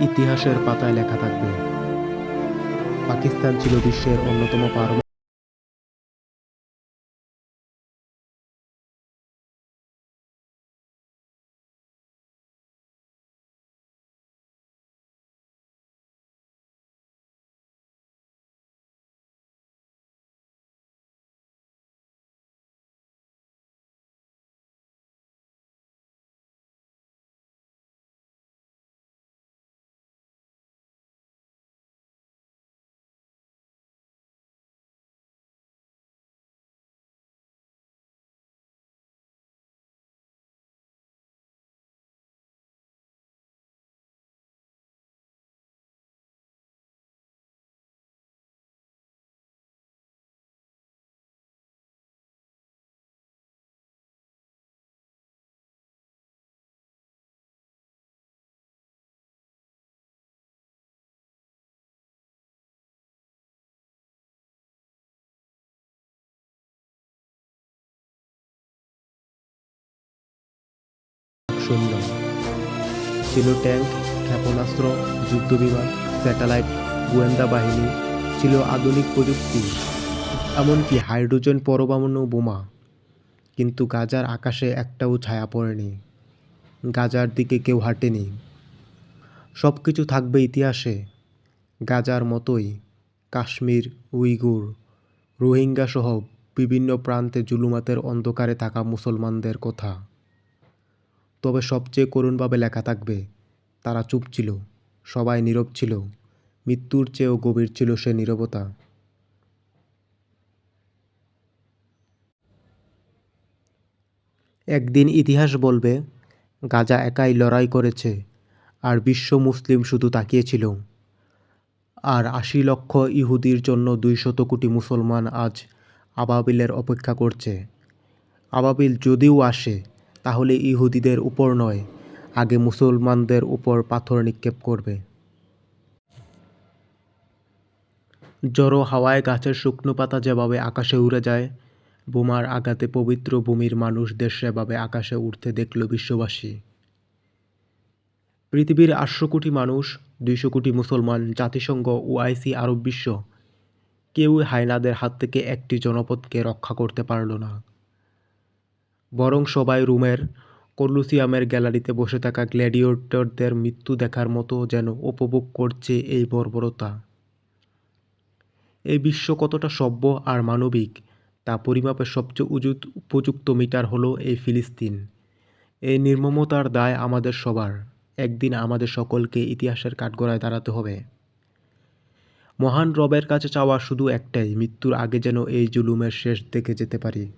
ইতিহাসের পাতায় লেখা থাকবে। পাকিস্তান ছিল বিশ্বের অন্যতম পারমাণবিক সৈন্য ছিল ট্যাঙ্ক, ক্ষেপণাস্ত্র, যুদ্ধবিমান, স্যাটেলাইট, গোয়েন্দা বাহিনী, ছিল আধুনিক প্রযুক্তি, এমনকি হাইড্রোজেন পরমাণু বোমা। কিন্তু গাজার আকাশে একটাও ছায়া পড়েনি। গাজার দিকে কেউ হাঁটেনি। সব কিছু থাকবে ইতিহাসে। গাজার মতোই কাশ্মীর, উইগুর রোহিঙ্গা সহ বিভিন্ন প্রান্তে জুলুমাতের অন্ধকারে থাকা মুসলমানদের কথা। তবে সবচেয়ে করুণভাবে লেখা থাকবে, তারা চুপ ছিল, সবাই নীরব ছিল, মৃত্যুর চেয়েও গভীর ছিল সে নীরবতা। একদিন ইতিহাস বলবে, গাজা একাই লড়াই করেছে, আর বিশ্ব মুসলিম শুধু তাকিয়েছিল। আর আশি লক্ষ ইহুদির জন্য দুইশত কোটি মুসলমান আজ আবাবিলের অপেক্ষা করছে। আবাবিল যদিও আসে তাহলে ইহুদিদের উপর নয়, আগে মুসলমানদের উপর পাথর নিক্ষেপ করবে। জড়ো হাওয়ায় গাছের শুকনো পাতা যেভাবে আকাশে উড়ে যায়, বোমার আঘাতে পবিত্র ভূমির মানুষদের সেভাবে আকাশে উঠতে দেখল বিশ্ববাসী। পৃথিবীর আটশো কোটি মানুষ, দুইশো কোটি মুসলমান, জাতিসংঘ ও আইসি আরব বিশ্ব, কেউই হায়নাদের হাত থেকে একটি জনপদকে রক্ষা করতে পারল না। বরং সবাই রুমের কলুসিয়ামের গ্যালারিতে বসে থাকা গ্ল্যাডিয়েটরদের মৃত্যু দেখার মতো যেন উপভোগ করছে এই বর্বরতা। এই বিশ্ব কতটা সভ্য আর মানবিক, তা পরিমাপের সবচেয়ে উজুত উপযুক্ত মিটার হলো এই ফিলিস্তিন। এই নির্মমতার দায় আমাদের সবার, একদিন আমাদের সকলকে ইতিহাসের কাঠগড়ায় দাঁড়াতে হবে। মহান রবের কাছে চাওয়া শুধু একটাই, মৃত্যুর আগে যেন এই জুলুমের শেষ দেখে যেতে পারি।